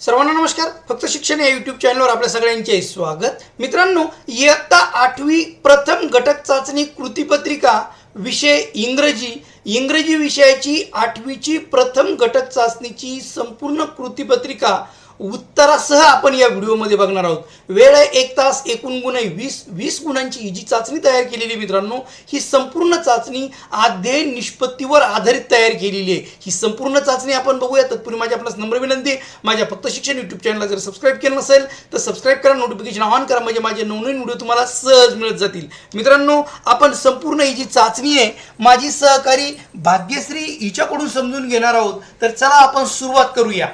सर्वांना नमस्कार. फक्त शिक्षण या यूट्यूब चॅनलवर आपल्या सगळ्यांचे स्वागत. मित्रांनो इयत्ता आठवी प्रथम घटक चाचणी कृतीपत्रिका विषय इंग्रजी. इंग्रजी विषयाची आठवीची प्रथम घटक चाचणीची संपूर्ण कृतीपत्रिका उत्तरासह आपण या व्हिडिओमध्ये बघणार आहोत. वेळ एक तास एकूण गुण आहे वीस वीस गुणांची ही जी चाचणी तयार केलेली आहे मित्रांनो. ही संपूर्ण चाचणी अध्ययन निष्पत्तीवर आधारित तयार केलेली आहे. ही संपूर्ण चाचणी आपण बघूया. तत्पूर्वी माझ्या आपणास नम्र विनंती माझ्या फक्त शिक्षण यूट्यूब चॅनलला जर सबस्क्राईब केलं नसेल तर सबस्क्राईब करा नोटिफिकेशन ऑन करा. म्हणजे माझे नवनवीन व्हिडिओ तुम्हाला सहज मिळत जातील. मित्रांनो आपण संपूर्ण ही जी चाचणी आहे माझी सहकारी भाग्यश्री हिच्याकडून समजून घेणार आहोत. तर चला आपण सुरुवात करूया.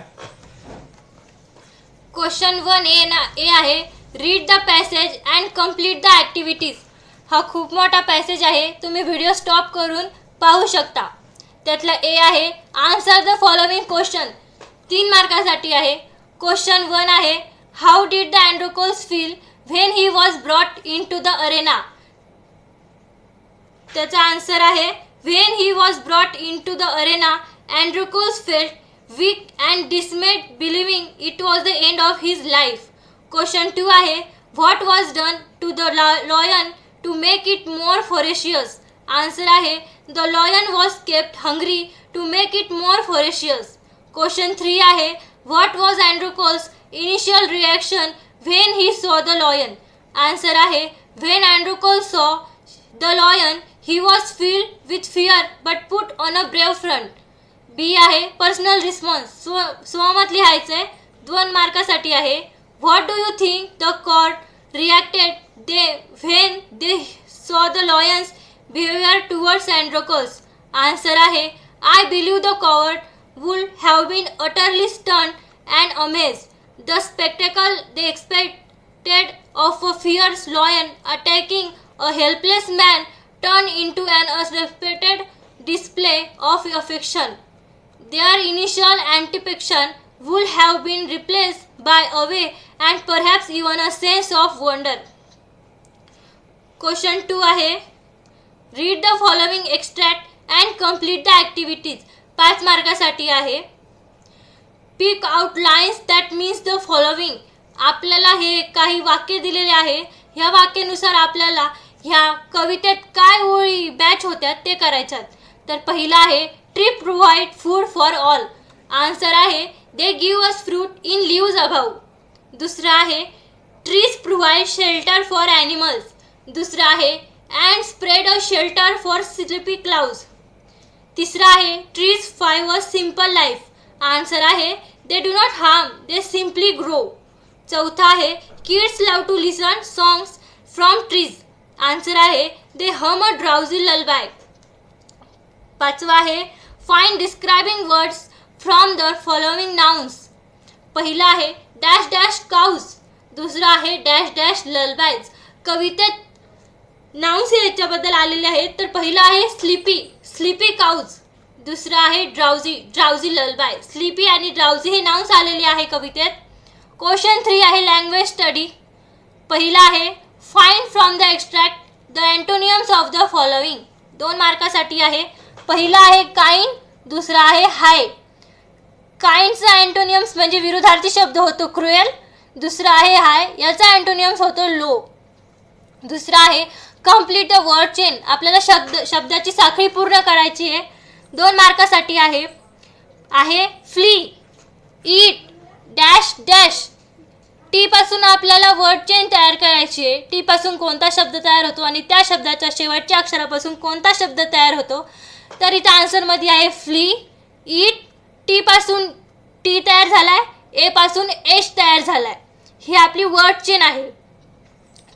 क्वेश्चन वन ए ना ए आहे read the passage and complete the activities हा खूप मोठा पॅसेज आहे तुम्ही व्हिडिओ स्टॉप करून पाहू शकता. त्यातला ए आहे आन्सर द फॉलोविंग क्वेश्चन तीन मार्कासाठी आहे. क्वेश्चन वन आहे how did the Androcles feel when he was brought into the arena त्याचा आन्सर आहे when he was brought into the arena Androcles felt weak and dismayed believing it was the end of his life question two आहे what was done to the lion to make it more ferocious answer आहे the lion was kept hungry to make it more ferocious question three आहे what was Androcles initial reaction when he saw the lion answer आहे when Androcles saw the lion he was filled with fear but put on a brave front B आहे personal response स्व स्वमत लिहायचं आहे दोन मार्कासाठी आहे. What do you think the court reacted they when they saw the lion's behaviour towards Androcles answer आहे I believe the court would have been utterly stunned and amaze the spectacle they expected of a fierce lion attacking a helpless man turn into an unrespected display of affection Their initial anticipation would have been replaced by awe and perhaps even a sense of wonder. Question 2 आहे. Read the following extract and complete the activities पाच मार्कासाठी आहे. Pick out lines that means the following आपल्याला हे काही वाक्य दिलेले आहे. ह्या वाक्यानुसार आपल्याला ह्या कवितेत काय ओळी बॅच होत्या ते करायच्यात. तर पहिलं आहे trees provide food for all answer आहे they give us fruit in leaves above दुसरं आहे trees provide shelter for animals दुसरं आहे and spread a shelter for sleepy clouds तिसरं आहे trees five a simple life answer आहे they do not harm they simply grow चौथा आहे kids love to listen songs from trees answer आहे they hum a drowsy lullaby पाचवा आहे fine describing words from the following nouns पहिला आहे dash dash काऊज दुसरा आहे डॅश डॅश ललबायज कवितेत नाउन्स याच्याबद्दल आलेले आहेत. तर पहिला आहे स्लिपी स्लिपी काउज दुसरा आहे ड्राउझी ड्राउझी ललबाय स्लिपी आणि ड्राउझी हे नाउन्स आलेले आहे कवितेत. क्वेश्चन थ्री आहे लँग्वेज स्टडी पहिला आहे find from the extract the antonyms of the following दोन मार्कासाठी आहे. पहिला आहे काईन दुसरा आहे हाय. काइंडचा अँटोनियम्स म्हणजे विरुद्धार्थी शब्द होतो क्रुएल दुसरा आहे हाय याचा अँटोनियम्स होतो लो. दुसरा आहे कंप्लीट द वर्ड चेन आपल्याला शब्द शब्दाची साखळी पूर्ण करायची आहे. दोन मार्कासाठी आहे. आहे फ्ली ईट डॅश डॅश. टीपासून आपल्याला वर्ड चेन तयार करायची आहे. टीपासून कोणता शब्द तयार होतो आणि त्या शब्दाच्या शेवटच्या अक्षरापासून कोणता शब्द तयार होतो? तर इथं आन्सरमध्ये आहे फ्ली ईट टी पासून टी तयार झाला आहे ए पासून एच तयार झाला आहे ही आपली वर्ड चेन आहे.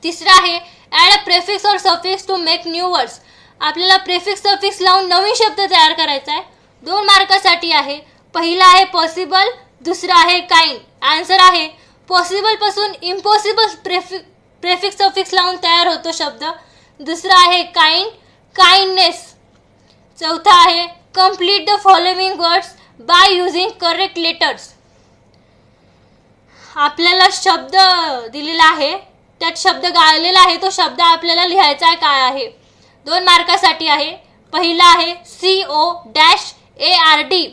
तिसरं आहे add a prefix or suffix to make new words आपल्याला प्रेफिक्स सफिक्स लावून नवीन शब्द तयार करायचा आहे. दोन मार्कासाठी आहे. पहिला आहे पॉसिबल दुसरा आहे काइंड आन्सर आहे पॉसिबलपासून इम्पॉसिबल प्रेफिक प्रेफिक्स सफिक्स लावून तयार होतो शब्द. दुसरा आहे काइंड काइंडनेस चौथा आहे complete the following words by using correct letters आपल्याला शब्द दिलेला आहे त्यात शब्द गाळलेला आहे तो शब्द आपल्याला लिहायचा आहे काय आहे? दोन मार्कासाठी आहे. पहिला आहे C O dash A R D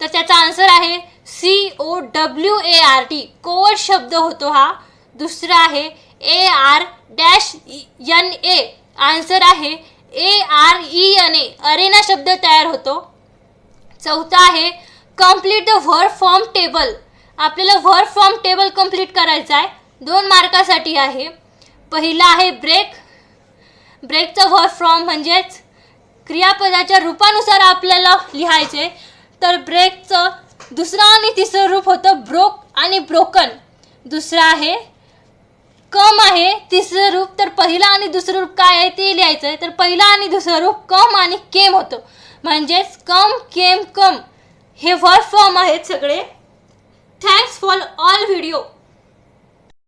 तर त्याचा आन्सर आहे C O W A R T code शब्द होतो हा. दुसरा आहे A R dash N A answer आहे ए आर ई अने अरेना शब्द तयार होतो. चौथा आहे complete the verb form table आपल्याला व्हर फॉर्म टेबल कंप्लीट करायचं आहे. दोन मार्कासाठी आहे. पहिला आहे ब्रेक ब्रेकचं व्हर फॉर्म म्हणजेच क्रियापदाच्या रूपानुसार आपल्याला लिहायचे तर ब्रेकचं दुसरं आणि तिसरं रूप होतं ब्रोक आणि ब्रोकन दुसरं आहे कम आहे तिसरं रूप तर पहिलं आणि दुसरं रूप काय आहे ते लिहायचं आहे तर पहिला आणि दुसरं रूप कम आणि केम होतं. म्हणजेच कम केम कम. हे वर्ड फॉर्म आहेत सगळे. Thanks for all video